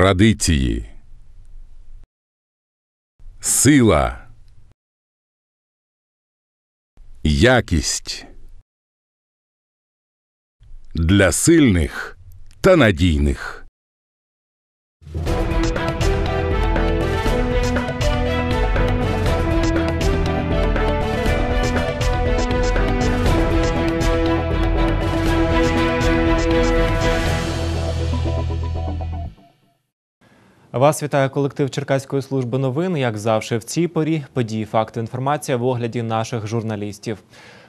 Традиції. Сила. Якість. Для сильних та надійних. Вас вітає колектив Черкаської служби новин. Як завжди, в цій порі події, факти, інформація в огляді наших журналістів.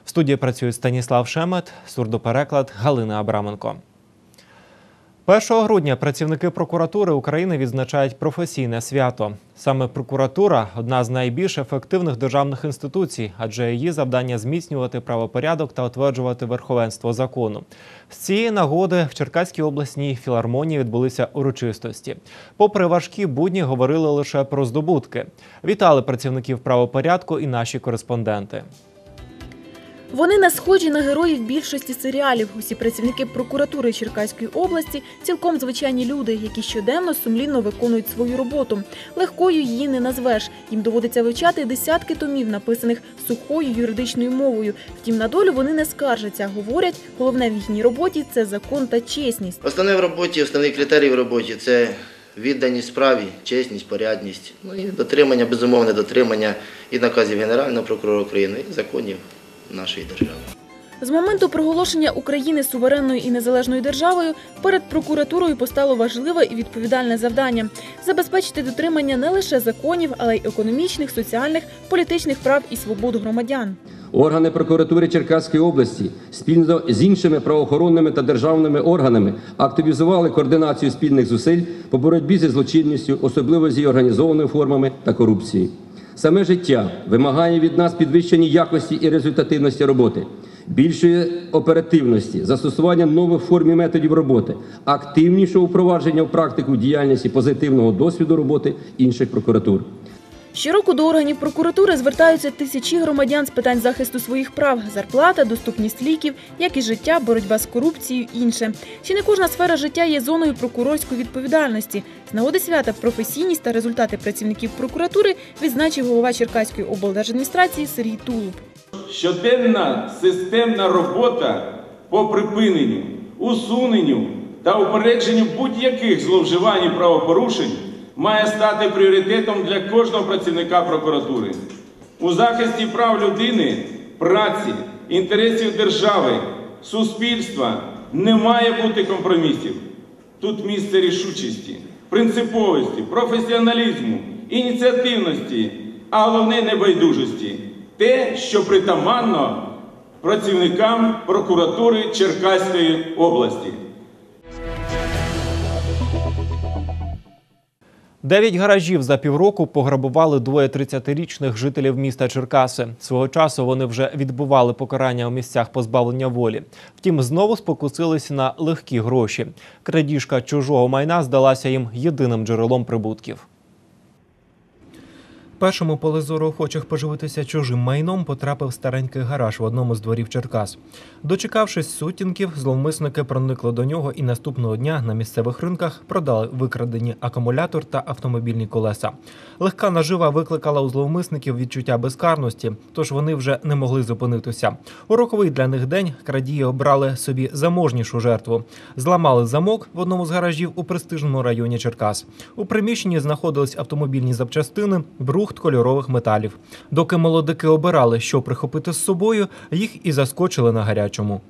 В студії працюють Станіслав Шемет, сурдопереклад Галина Абраменко. 1 грудня працівники прокуратури України відзначають професійне свято. Саме прокуратура одна з найбільш ефективних державних інституцій, адже її завдання зміцнювати правопорядок та утверджувати верховенство закону. З цієї нагоди в Черкаській обласній філармонії відбулися урочистості. Попри важкі будні, говорили лише про здобутки. Вітали працівників правопорядку і наші кореспонденти. Вони не схожі на героїв більшості серіалів. Усі працівники прокуратури Черкаської області цілком звичайні люди, які щоденно сумлінно виконують свою роботу. Легкою її не назвеш. Їм доводиться вивчати десятки томів, написаних сухою юридичною мовою. Втім, на долю вони не скаржаться. Говорять, головне в їхній роботі це закон та чесність. Основне в роботі, основний критерій в роботі це відданість справі, чесність, порядність, ну дотримання, безумовне дотримання і наказів Генерального прокурора України, і законів нашої держави. З моменту проголошення України суверенною і незалежною державою перед прокуратурою постало важливе і відповідальне завдання забезпечити дотримання не лише законів, але й економічних, соціальних, політичних прав і свобод громадян. Органи прокуратури Черкаської області спільно з іншими правоохоронними та державними органами активізували координацію спільних зусиль по боротьбі зі злочинністю, особливо з її організованими формами та корупції. Саме життя вимагає від нас підвищення якості і результативності роботи, більшої оперативності, застосування нових форм і методів роботи, активнішого впровадження в практику діяльності позитивного досвіду роботи інших прокуратур. Щороку до органів прокуратури звертаються тисячі громадян з питань захисту своїх прав: зарплата, доступність ліків, якість життя, боротьба з корупцією, інше. Ще не кожна сфера життя є зоною прокурорської відповідальності. З нагоди свята професійність та результати працівників прокуратури відзначив голова Черкаської облдержадміністрації Сергій Тулуб. Щоденна системна робота по припиненню, усуненню та упередженню будь-яких зловживань і правопорушень має стати пріоритетом для кожного працівника прокуратури. У захисті прав людини, праці, інтересів держави, суспільства не має бути компромісів. Тут місце рішучості, принциповості, професіоналізму, ініціативності, а головне небайдужості. Те, що притаманно працівникам прокуратури Черкаської області. Дев'ять гаражів за півроку пограбували двоє 30-річних жителів міста Черкаси. Свого часу вони вже відбували покарання у місцях позбавлення волі. Втім, знову спокусилися на легкі гроші. Крадіжка чужого майна здалася їм єдиним джерелом прибутків. Першому поле зору охочих поживитися чужим майном потрапив старенький гараж в одному з дворів Черкас. Дочекавшись сутінків, зловмисники проникли до нього і наступного дня на місцевих ринках продали викрадені акумулятор та автомобільні колеса. Легка нажива викликала у зловмисників відчуття безкарності, тож вони вже не могли зупинитися. У роковий для них день крадії обрали собі заможнішу жертву. Зламали замок в одному з гаражів у престижному районі Черкас. У приміщенні знаходились автомобільні запчастини, брухт кольорових металів. Доки молодики обирали, що прихопити з собою, їх і заскочили на гарячому.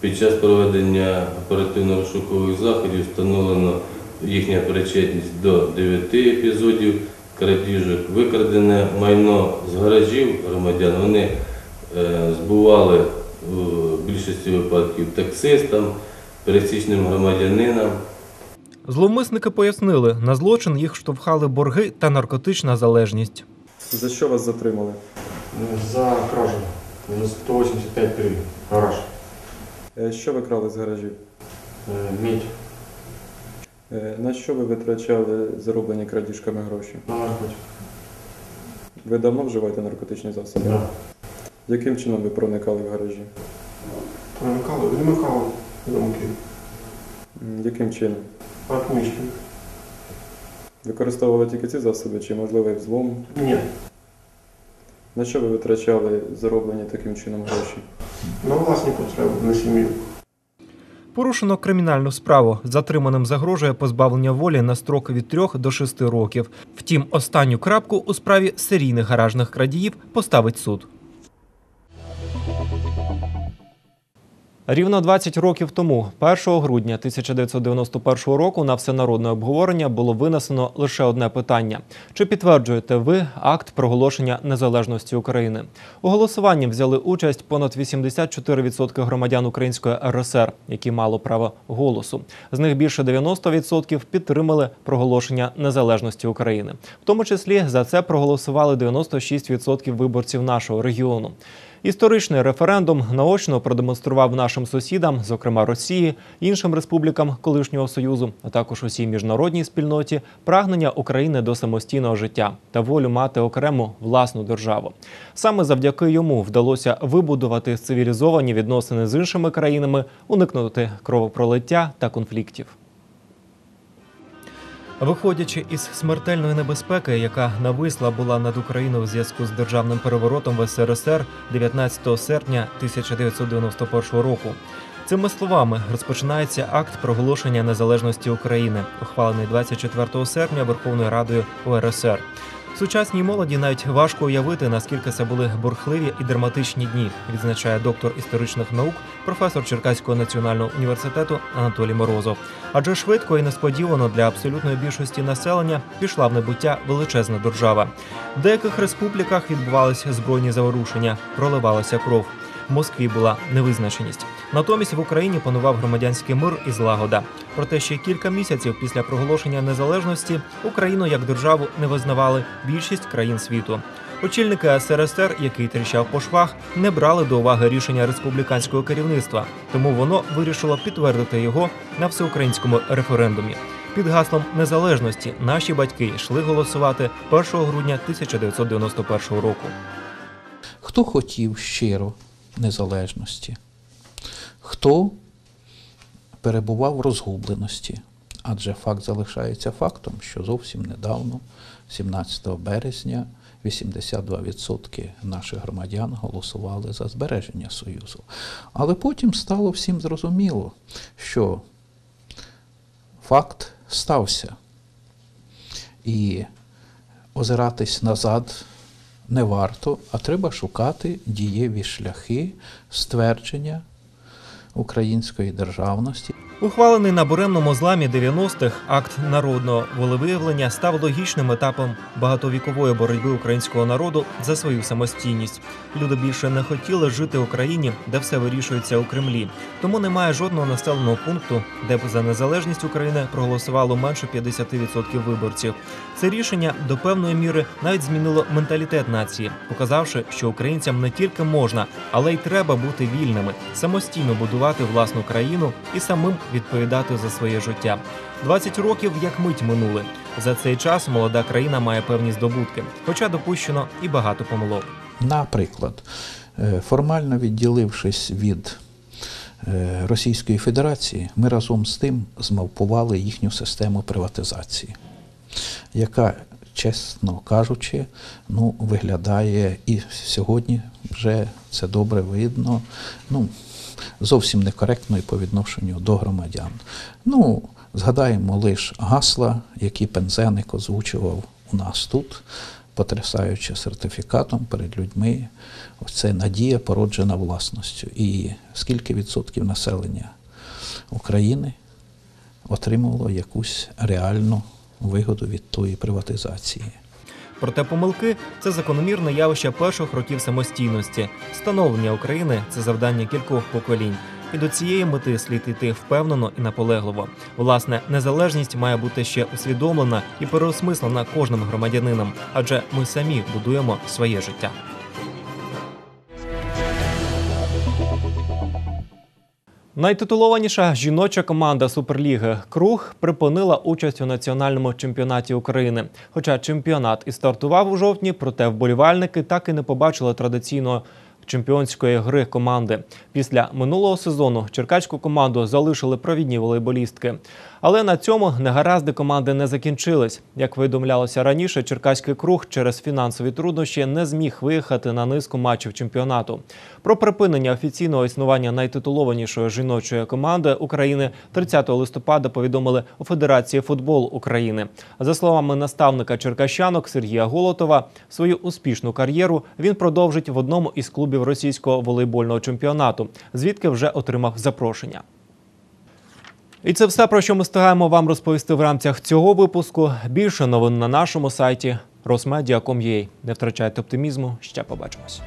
Під час проведення оперативно-розшукових заходів встановлено їхня причетність до 9 епізодів крадіжок, викрадене майно з гаражів громадян. Вони е, збували в більшості випадків таксистам, пересічним громадянинам. Зловмисники пояснили, на злочин їх штовхали борги та наркотична залежність. За що вас затримали? За кражу. На 185 гривень. Гараж. Е, Що ви крали з гаражів? Е, Медь. Е, На що ви витрачали зароблені крадіжками гроші? На наркотик. Ви давно вживаєте наркотичні засоби? Да. Яким чином ви проникали в гаражі? Проникали, вимикали замки. Яким чином? Отмычками. Використовували тільки ці засоби, чи можливо і взлом? Нет. На що ви витрачали зароблені таким чином гроші? На власников треба, на семью. Порушено кримінальну справу. Затриманим загрожує позбавлення волі на строк від 3 до 6 років. Втім, останню крапку у справі серійних гаражних крадіїв поставить суд. Рівно 20 років тому, 1 грудня 1991 року, на всенародне обговорення було винесено лише одне питання: чи підтверджуєте ви акт проголошення незалежності України? У голосуванні взяли участь понад 84% громадян Української РСР, які мали право голосу. З них більше 90% підтримали проголошення незалежності України. В тому числі за це проголосували 96% виборців нашого регіону. Історичний референдум наочно продемонстрував нашим сусідам, зокрема Росії, іншим республікам колишнього союзу, а також усій міжнародній спільноті, прагнення України до самостійного життя та волю мати окрему власну державу. Саме завдяки йому вдалося вибудувати цивілізовані відносини з іншими країнами, уникнути кровопролиття та конфліктів. Виходячи із смертельної небезпеки, яка нависла була над Україною в зв'язку з державним переворотом в СРСР 19 серпня 1991 року. Цими словами розпочинається акт проголошення незалежності України, ухвалений 24 серпня Верховною Радою УРСР. Сучасній молоді навіть важко уявити, наскільки це були бурхливі і драматичні дні, відзначає доктор історичних наук, професор Черкаського національного університету Анатолій Морозов. Адже швидко і несподівано для абсолютної більшості населення пішла в небуття величезна держава. В деяких республіках відбувалися збройні заворушення, проливалася кров. Москві була невизначеність. Натомість в Україні панував громадянський мир і злагода. Проте ще кілька місяців після проголошення незалежності Україну як державу не визнавали більшість країн світу. Очільники СРСР, який тріщав по швах, не брали до уваги рішення республіканського керівництва, тому воно вирішило підтвердити його на всеукраїнському референдумі. Під гаслом незалежності наші батьки йшли голосувати 1 грудня 1991 року. Хто хотів щиро незалежності, хто перебував в розгубленості. Адже факт залишається фактом, що зовсім недавно, 17 березня, 82% наших громадян голосували за збереження Союзу. Але потім стало всім зрозуміло, що факт стався. І озиратись назад не варто, а треба шукати дієві шляхи ствердження української державності. Ухвалений на буремному зламі 90-х акт народного волевиявлення став логічним етапом багатовікової боротьби українського народу за свою самостійність. Люди більше не хотіли жити в Україні, де все вирішується у Кремлі. Тому немає жодного населеного пункту, де б за незалежність України проголосувало менше 50% виборців. Це рішення до певної міри навіть змінило менталітет нації, показавши, що українцям не тільки можна, але й треба бути вільними, самостійно будувати власну країну і самим відповідати за своє життя. 20 років як мить минули. За цей час молода країна має певні здобутки, хоча допущено і багато помилок. Наприклад, е, формально відділившись від е, Російської Федерації, ми разом з тим змавпували їхню систему приватизації, яка, чесно кажучи, ну, виглядає і сьогодні вже це добре видно. Ну, зовсім некоректно і по відношенню до громадян. Ну, згадаємо лише гасла, які Пензеник озвучував у нас тут, потрясаючи сертифікатом перед людьми. Оце надія породжена власністю. І скільки відсотків населення України отримувало якусь реальну вигоду від тої приватизації. Проте помилки це закономірне явище перших років самостійності. Становлення України це завдання кількох поколінь. І до цієї мети слід йти впевнено і наполегливо. Власне, незалежність має бути ще усвідомлена і переосмислена кожним громадянином, адже ми самі будуємо своє життя. Найтитулованіша жіноча команда Суперліги Круг припинила участь у національному чемпіонаті України. Хоча чемпіонат і стартував у жовтні, проте вболівальники так і не побачили традиційно чемпіонської гри команди. Після минулого сезону черкаську команду залишили провідні волейболістки. Але на цьому негаразди команди не закінчились. Як повідомлялося раніше, Черкаський круг через фінансові труднощі не зміг виїхати на низку матчів чемпіонату. Про припинення офіційного існування найтитулованішої жіночої команди України 30 листопада повідомили у Федерації футболу України. За словами наставника черкащанок Сергія Голотова, свою успішну кар'єру він продовжить в одному із клубів російського волейбольного чемпіонату, звідки вже отримав запрошення. І це все, про що ми стигаємо вам розповісти в рамках цього випуску. Більше новин на нашому сайті rosmedia.com.ua. Не втрачайте оптимізму. Ще побачимось.